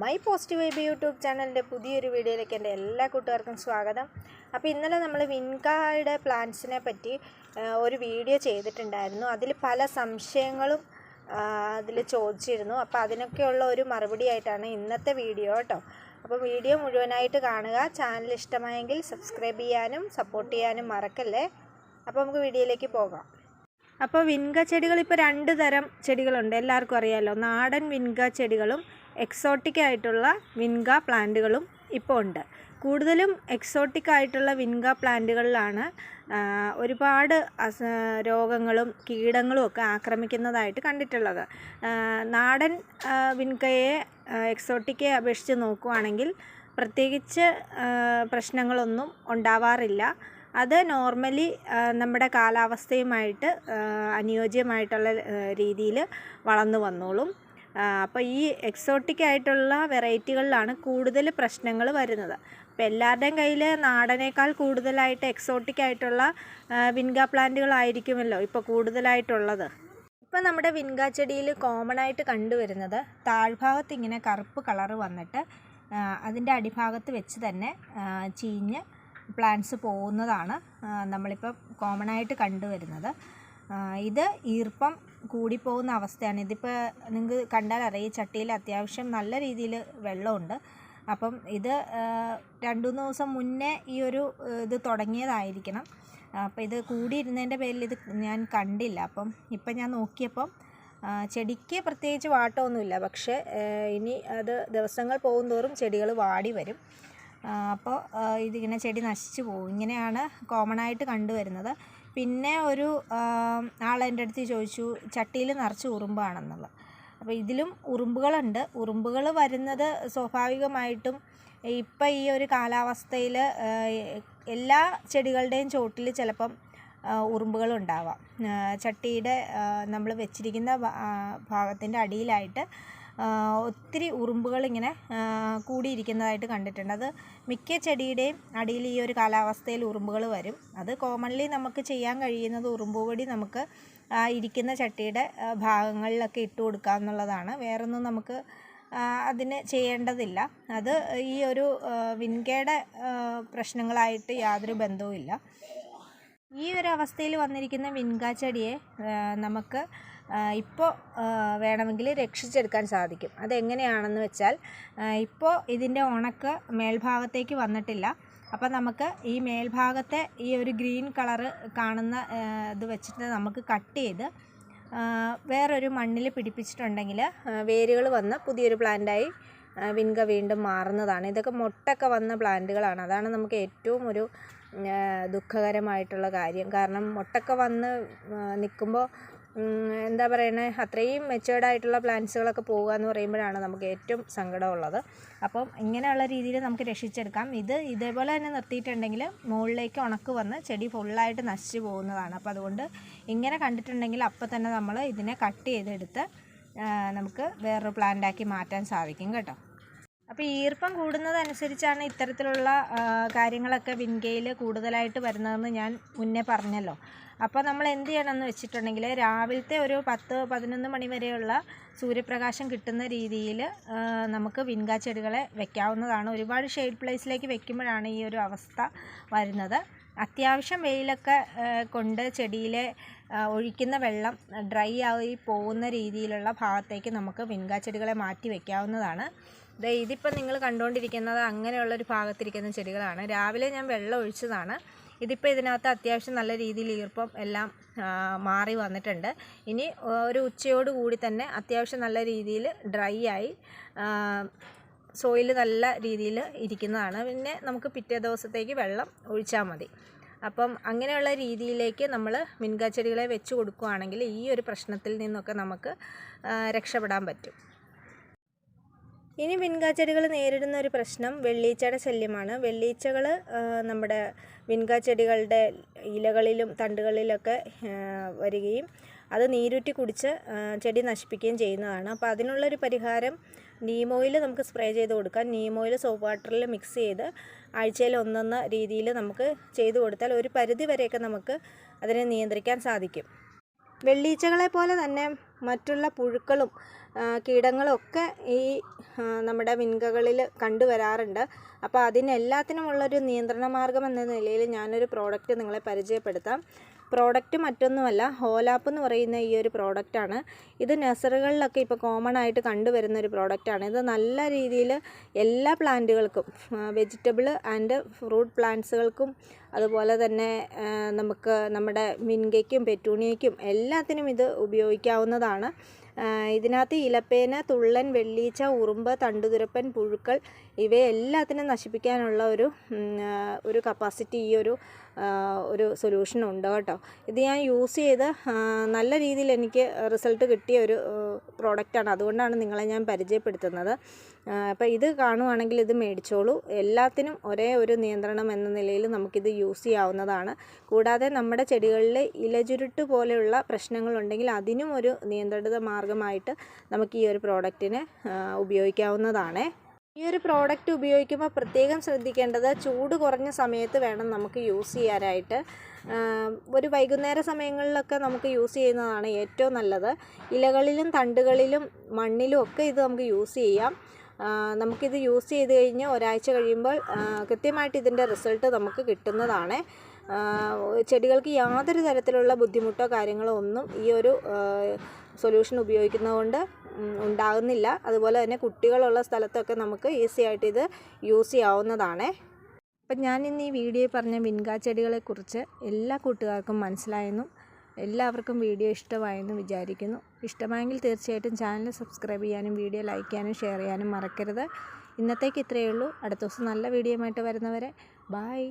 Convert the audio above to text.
My positive vibe YouTube ചാനലിന്റെ പുതിയൊരു വീഡിയോയിലേക്ക് എന്റെ എല്ലാ കൂട്ടുകാർക്കും സ്വാഗതം. അപ്പോൾ ഇന്നലെ നമ്മൾ വിൻകായുടെ പ്ലാന്റ്സിനെ പറ്റി ഒരു വീഡിയോ ചെയ്തിട്ടുണ്ടായിരുന്നു. അതിൽ പല സംശയങ്ങളും അതിൽ ചോദിച്ചിരുന്നു. അപ്പോൾ അതിനൊക്കെയുള്ള ഒരു മറുപടി ആയിട്ടാണ് ഇന്നത്തെ വീഡിയോ കേട്ടോ. അപ്പോൾ വീഡിയോ മുഴുവനായിട്ട് കാണുക. ചാനൽ ഇഷ്ടമായെങ്കിൽ സബ്സ്ക്രൈബ് ചെയ്യാനും സപ്പോർട്ട് ചെയ്യാനും മറക്കല്ലേ? അപ്പോൾ നമുക്ക് വീഡിയോയിലേക്ക് പോകാം. അപ്പോൾ വിൻക ചെടികൾ ഇപ്പോൾ രണ്ട് തരം ചെടികളുണ്ട്. എല്ലാവർക്കും അറിയാമല്ലോ നാടൻ വിൻക ചെടികളും എക്സോട്ടിക് ആയിട്ടുള്ള വിൻഗ പ്ലാന്റുകളും ഇപ്പോൾ ഉണ്ട്. കൂടുതലും എക്സോട്ടിക് ആയിട്ടുള്ള വിൻഗ പ്ലാന്റുകളിലാണ് ഒരുപാട് രോഗങ്ങളും കീടങ്ങളും ഒക്കെ ആക്രമിക്കുന്നതായിട്ട് കണ്ടിട്ടുള്ളത്. നാടൻ വിൻകയെ എക്സോട്ടിക്കയെ അപേക്ഷിച്ച് നോക്കുവാണെങ്കിൽ പ്രത്യേകിച്ച് പ്രശ്നങ്ങളൊന്നും ഉണ്ടാവാറില്ല. അത് നോർമലി നമ്മുടെ കാലാവസ്ഥയുമായിട്ട് അനുയോജ്യമായിട്ടുള്ള രീതിയിൽ വളർന്നു വന്നോളും. അപ്പോൾ ഈ എക്സോട്ടിക് ആയിട്ടുള്ള വെറൈറ്റികളിലാണ് കൂടുതൽ പ്രശ്നങ്ങൾ വരുന്നത്. അപ്പോൾ എല്ലാവരുടെയും കയ്യിൽ നാടനേക്കാൾ കൂടുതലായിട്ട് എക്സോട്ടിക് ആയിട്ടുള്ള വിൻഗ പ്ലാന്റുകളായിരിക്കുമല്ലോ ഇപ്പോൾ കൂടുതലായിട്ടുള്ളത്. ഇപ്പം നമ്മുടെ വിൻഗ ചെടിയിൽ കോമൺ ആയിട്ട് കണ്ടുവരുന്നത് താഴ്ഭാഗത്ത് ഇങ്ങനെ കറുപ്പ് കളറ് വന്നിട്ട് അതിന്റെ അടിഭാഗത്ത് വെച്ച് തന്നെ ചീഞ്ഞ് പ്ലാന്റ്സ് പോകുന്നതാണ് നമ്മളിപ്പോൾ നമ്മളിപ്പം കോമൺ ആയിട്ട് കണ്ടുവരുന്നത്. ഇത് ഈർപ്പം കൂടിപ്പോകുന്ന അവസ്ഥയാണ്. ഇതിപ്പോൾ നിങ്ങൾക്ക് കണ്ടാൽ അറിയാം ഈ ചട്ടിയിൽ അത്യാവശ്യം നല്ല രീതിയിൽ വെള്ളമുണ്ട്. അപ്പം ഇത് രണ്ടു മൂന്ന് ദിവസം മുന്നേ ഈ ഒരു ഇത് തുടങ്ങിയതായിരിക്കണം. അപ്പം ഇത് കൂടിയിരുന്നതിന്റെ പേരിൽ ഇത് ഞാൻ കണ്ടില്ല. അപ്പം ഇപ്പം ഞാൻ നോക്കിയപ്പം ചെടിക്ക് പ്രത്യേകിച്ച് വാട്ടമൊന്നുമില്ല. പക്ഷേ ഇനി അത് ദിവസങ്ങൾ പോകുന്തോറും ചെടികൾ വാടി വരും. അപ്പോൾ ഇതിങ്ങനെ ചെടി നശിച്ചു പോകും. ഇങ്ങനെയാണ് കോമൺ ആയിട്ട് കണ്ടുവരുന്നത്. പിന്നെ ഒരു ആൾ എന്റെ അടുത്ത് ചോദിച്ചു ചട്ടിയിൽ നിറച്ച് ഉറുമ്പാണെന്നുള്ളത്. അപ്പോൾ ഇതിലും ഉറുമ്പുകളുണ്ട്. ഉറുമ്പുകൾ വരുന്നത് സ്വാഭാവികമായിട്ടും ഇപ്പം ഈ ഒരു കാലാവസ്ഥയിൽ എല്ലാ ചെടികളുടെയും ചോട്ടിൽ ചിലപ്പം ഉറുമ്പുകൾ ഉണ്ടാവാം ചട്ടിയുടെ നമ്മൾ വെച്ചിരിക്കുന്ന ഭാഗത്തിന്റെ അടിയിലായിട്ട് ഒത്തിരി ഉറുമ്പുകൾ ഇങ്ങനെ കൂടിയിരിക്കുന്നതായിട്ട് കണ്ടിട്ടുണ്ട്. അത് മിക്ക ചെടിയുടെയും അടിയിൽ ഈ ഒരു കാലാവസ്ഥയിൽ ഉറുമ്പുകൾ വരും. അത് കോമൺലി നമുക്ക് ചെയ്യാൻ കഴിയുന്നത് ഉറുമ്പുപൊടി നമുക്ക് ഇരിക്കുന്ന ചട്ടിയുടെ ഭാഗങ്ങളിലൊക്കെ ഇട്ട് കൊടുക്കുക എന്നുള്ളതാണ്. വേറൊന്നും നമുക്ക് അതിന് ചെയ്യേണ്ടതില്ല. അത് ഈ ഒരു വിൻകയുടെ പ്രശ്നങ്ങളായിട്ട് യാതൊരു ബന്ധവുമില്ല. ഈ ഒരു അവസ്ഥയിൽ വന്നിരിക്കുന്ന വിൻകാ ചെടിയെ നമുക്ക് ഇപ്പോൾ വേണമെങ്കിൽ രക്ഷിച്ചെടുക്കാൻ സാധിക്കും. അതെങ്ങനെയാണെന്ന് വെച്ചാൽ ഇപ്പോൾ ഇതിന്റെ ഉണക്ക് മേൽഭാഗത്തേക്ക് വന്നിട്ടില്ല. അപ്പോൾ നമുക്ക് ഈ മേൽഭാഗത്തെ ഈ ഒരു ഗ്രീൻ കളറ് കാണുന്ന ഇത് വെച്ചിട്ട് നമുക്ക് കട്ട് ചെയ്ത് വേറൊരു മണ്ണിൽ പിടിപ്പിച്ചിട്ടുണ്ടെങ്കിൽ വേരുകൾ വന്ന് പുതിയൊരു പ്ലാന്റായി വിൻക വീണ്ടും മാറുന്നതാണ്. ഇതൊക്കെ മുട്ടൊക്കെ വന്ന പ്ലാന്റുകളാണ്. അതാണ് നമുക്ക് ഏറ്റവും ഒരു ദുഃഖകരമായിട്ടുള്ള കാര്യം. കാരണം മുട്ടൊക്കെ വന്ന് നിൽക്കുമ്പോൾ എന്താ പറയണേ? അത്രയും മെച്ചേർഡ് ആയിട്ടുള്ള പ്ലാന്റ്സുകളൊക്കെ പോകുക എന്ന് പറയുമ്പോഴാണ് നമുക്ക് ഏറ്റവും സങ്കടമുള്ളത്. അപ്പം ഇങ്ങനെയുള്ള രീതിയിൽ നമുക്ക് രക്ഷിച്ചെടുക്കാം. ഇത് ഇതേപോലെ തന്നെ നിർത്തിയിട്ടുണ്ടെങ്കിൽ മുകളിലേക്ക് ഉണക്ക് വന്ന് ചെടി ഫുള്ളായിട്ട് നശിച്ചു പോകുന്നതാണ്. അപ്പോൾ അതുകൊണ്ട് ഇങ്ങനെ കണ്ടിട്ടുണ്ടെങ്കിൽ അപ്പം തന്നെ നമ്മൾ ഇതിനെ കട്ട് ചെയ്തെടുത്ത് നമുക്ക് വേറൊരു പ്ലാന്റാക്കി മാറ്റാൻ സാധിക്കും കേട്ടോ. അപ്പോൾ ഈർപ്പം കൂടുന്നതനുസരിച്ചാണ് ഇത്തരത്തിലുള്ള കാര്യങ്ങളൊക്കെ വിൻകയിൽ കൂടുതലായിട്ട് വരുന്നതെന്ന് ഞാൻ മുന്നേ പറഞ്ഞല്ലോ. അപ്പോൾ നമ്മൾ എന്ത് ചെയ്യണമെന്ന് വെച്ചിട്ടുണ്ടെങ്കിൽ രാവിലത്തെ ഒരു പത്ത് പതിനൊന്ന് മണി വരെയുള്ള സൂര്യപ്രകാശം കിട്ടുന്ന രീതിയിൽ നമുക്ക് വിൻക ചെടികളെ വെക്കാവുന്നതാണ്. ഒരുപാട് ഷെയ്ഡ് പ്ലേസിലേക്ക് വെക്കുമ്പോഴാണ് ഈ ഒരു അവസ്ഥ വരുന്നത്. അത്യാവശ്യം വെയിലൊക്കെ കൊണ്ട് ചെടിയിലെ ഒഴിക്കുന്ന വെള്ളം ഡ്രൈ ആയി പോകുന്ന രീതിയിലുള്ള ഭാഗത്തേക്ക് നമുക്ക് വിൻക ചെടികളെ മാറ്റി വെക്കാവുന്നതാണ്. ദേ ഇതിപ്പോൾ നിങ്ങൾ കണ്ടുകൊണ്ടിരിക്കുന്നത് അങ്ങനെയുള്ള ഒരു ഭാഗത്തിരിക്കുന്ന ചെടികളാണ്. രാവിലെ ഞാൻ വെള്ളം ഒഴിച്ചതാണ്. ഇതിപ്പോൾ ഇതിനകത്ത് അത്യാവശ്യം നല്ല രീതിയിൽ ഈർപ്പം എല്ലാം മാറി വന്നിട്ടുണ്ട്. ഇനി ഒരു ഉച്ചയോട് കൂടി തന്നെ അത്യാവശ്യം നല്ല രീതിയിൽ ഡ്രൈ ആയി സോയിൽ നല്ല രീതിയിൽ ഇരിക്കുന്നതാണ്. പിന്നെ നമുക്ക് പിറ്റേ ദിവസത്തേക്ക് വെള്ളം ഒഴിച്ചാൽ മതി. അപ്പം അങ്ങനെയുള്ള രീതിയിലേക്ക് നമ്മൾ മിൻകാച്ചെടികളെ ചെടികളെ വെച്ച് കൊടുക്കുകയാണെങ്കിൽ ഈ ഒരു പ്രശ്നത്തിൽ നിന്നൊക്കെ നമുക്ക് രക്ഷപ്പെടാൻ പറ്റും. ഇനി വിൻകാച്ചെടികൾ നേരിടുന്ന ഒരു പ്രശ്നം വെള്ളീച്ചയുടെ ശല്യമാണ്. വെള്ളീച്ചകൾ നമ്മുടെ വിൻകാച്ചെടികളുടെ ഇലകളിലും തണ്ടുകളിലൊക്കെ വരികയും അത് നീരൂറ്റി കുടിച്ച് ചെടി നശിപ്പിക്കുകയും ചെയ്യുന്നതാണ്. അപ്പോൾ അതിനുള്ളൊരു പരിഹാരം നീം ഓയിൽ നമുക്ക് സ്പ്രേ ചെയ്ത് കൊടുക്കാം. നീം ഓയിൽ സോപ്പ് വാട്ടറിൽ മിക്സ് ചെയ്ത് ആഴ്ചയിൽ ഒന്നൊന്ന രീതിയിൽ നമുക്ക് ചെയ്ത് കൊടുത്താൽ ഒരു പരിധി വരെയൊക്കെ നമുക്ക് അതിനെ നിയന്ത്രിക്കാൻ സാധിക്കും. വെള്ളീച്ചകളെ പോലെ തന്നെ മറ്റുള്ള പുഴുക്കളും കീടങ്ങളും ഒക്കെ ഈ നമ്മുടെ വിൻകകളിൽ കണ്ടുവരാറുണ്ട്. അപ്പോൾ അതിനെല്ലാത്തിനുമുള്ളൊരു നിയന്ത്രണ മാർഗം എന്ന നിലയിൽ ഞാനൊരു പ്രോഡക്റ്റ് നിങ്ങളെ പരിചയപ്പെടുത്താം. പ്രോഡക്റ്റ് മറ്റൊന്നുമല്ല ഹോലാപ്പ് എന്ന് പറയുന്ന ഈ ഒരു പ്രോഡക്റ്റാണ്. ഇത് നഴ്സറികളിലൊക്കെ ഇപ്പോൾ കോമൺ ആയിട്ട് കണ്ടുവരുന്ന ഒരു പ്രോഡക്റ്റാണ്. ഇത് നല്ല രീതിയിൽ എല്ലാ പ്ലാന്റുകൾക്കും വെജിറ്റബിൾ ആൻഡ് ഫ്രൂട്ട് പ്ലാന്റ്സുകൾക്കും അതുപോലെ തന്നെ നമുക്ക് നമ്മുടെ മിൻകയ്ക്കും പെറ്റൂണിയയ്ക്കും എല്ലാത്തിനും ഇത് ഉപയോഗിക്കാവുന്നതാണ്. ഇതിനകത്ത് ഇലപ്പേന തുള്ളൻ വെള്ളീച്ച ഉറുമ്പ് തണ്ടുതുരപ്പൻ പുഴുക്കൾ ഇവയെല്ലാത്തിനും നശിപ്പിക്കാനുള്ള ഒരു ഒരു കപ്പാസിറ്റി ഈ ഒരു ഒരു സൊല്യൂഷൻ ഉണ്ട് കേട്ടോ. ഇത് ഞാൻ യൂസ് ചെയ്ത് നല്ല രീതിയിൽ എനിക്ക് റിസൾട്ട് കിട്ടിയ ഒരു പ്രോഡക്റ്റാണ് അതുകൊണ്ടാണ് നിങ്ങളെ ഞാൻ പരിചയപ്പെടുത്തുന്നത്. അപ്പോൾ ഇത് കാണുവാണെങ്കിൽ ഇത് മേടിച്ചോളൂ. എല്ലാത്തിനും ഒരേ ഒരു നിയന്ത്രണം എന്ന നിലയിൽ നമുക്കിത് യൂസ് ചെയ്യാവുന്നതാണ്. കൂടാതെ നമ്മുടെ ചെടികളിൽ ഇലചുരുട്ട് പോലെയുള്ള പ്രശ്നങ്ങളുണ്ടെങ്കിൽ അതിനും ഒരു നിയന്ത്രിത മാർഗമായിട്ട് നമുക്ക് ഈ ഒരു പ്രോഡക്റ്റിനെ ഉപയോഗിക്കാവുന്നതാണ്. ഈ ഒരു പ്രോഡക്റ്റ് ഉപയോഗിക്കുമ്പോൾ പ്രത്യേകം ശ്രദ്ധിക്കേണ്ടത് ചൂട് കുറഞ്ഞ സമയത്ത് വേണം നമുക്ക് യൂസ് ചെയ്യാനായിട്ട്. ഒരു വൈകുന്നേര സമയങ്ങളിലൊക്കെ നമുക്ക് യൂസ് ചെയ്യുന്നതാണ് ഏറ്റവും നല്ലത്. ഇലകളിലും തണ്ടുകളിലും മണ്ണിലും ഒക്കെ ഇത് നമുക്ക് യൂസ് ചെയ്യാം. നമുക്കിത് യൂസ് ചെയ്ത് കഴിഞ്ഞ് ഒരാഴ്ച കഴിയുമ്പോൾ കൃത്യമായിട്ട് ഇതിന്റെ റിസൾട്ട് നമുക്ക് കിട്ടുന്നതാണ്. ചെടികൾക്ക് യാതൊരു തരത്തിലുള്ള ബുദ്ധിമുട്ടോ കാര്യങ്ങളോ ഒന്നും ഈ ഒരു സൊല്യൂഷൻ ഉപയോഗിക്കുന്നതുകൊണ്ട് ഉണ്ടാകുന്നില്ല. അതുപോലെ തന്നെ കുട്ടികളുള്ള സ്ഥലത്തൊക്കെ നമുക്ക് ഈസി ആയിട്ട് ഇത് യൂസ് ചെയ്യാവുന്നതാണ്. അപ്പം ഞാൻ ഇന്ന് ഈ വീഡിയോയിൽ പറഞ്ഞ വിൻകാ ചെടികളെക്കുറിച്ച് എല്ലാ കൂട്ടുകാർക്കും മനസ്സിലായെന്നും എല്ലാവർക്കും വീഡിയോ ഇഷ്ടമായെന്ന് വിചാരിക്കുന്നു. ഇഷ്ടമായെങ്കിൽ തീർച്ചയായിട്ടും ചാനൽ സബ്സ്ക്രൈബ് ചെയ്യാനും വീഡിയോ ലൈക്ക് ചെയ്യാനും ഷെയർ ചെയ്യാനും മറക്കരുത്. ഇന്നത്തേക്ക് ഇത്രയേ ഉള്ളൂ. അടുത്ത ദിവസം നല്ല വീഡിയോയുമായിട്ട് വരുന്നവരെ ബായ്